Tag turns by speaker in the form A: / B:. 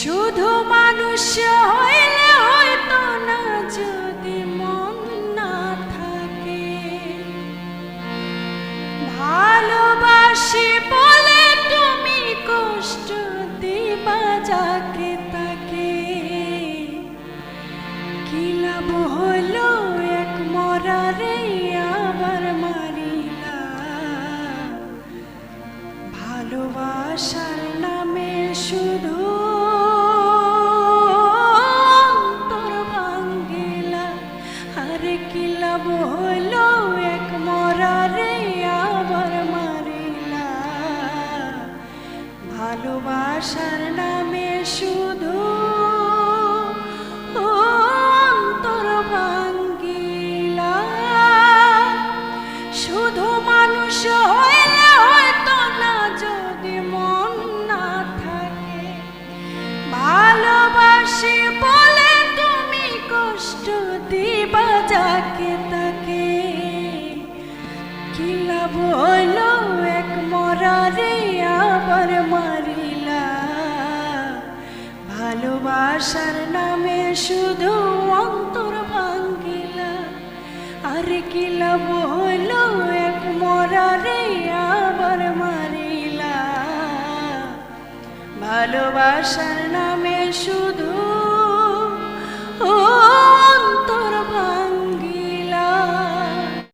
A: শুধু মানুষ হইলে হয়তো না, যদি মন না থাকে। ভালোবাসি বলে তুমি কষ্ট দিবা যাকে তাকে। কি লাভ হলো এক মরারে আবার মারিলা? ভালোবাসার নামে শুধু ভালোবাসার নামে শুধু অন্তর ভাঙ্গিলা। শুধু মানুষ হইলে হয়তো না, যদি মন না থাকে। ভালোবাসি বলে তুমি কষ্ট দিবা যাকে তাকে। কি লাভ হইল আবার মারিলা। ভালোবাসার নামে শুধু অন্তর ভাঙ্গিলা। আর কি বল এক মরারে আবার মারিলা। ভালোবাসার নামে শুধু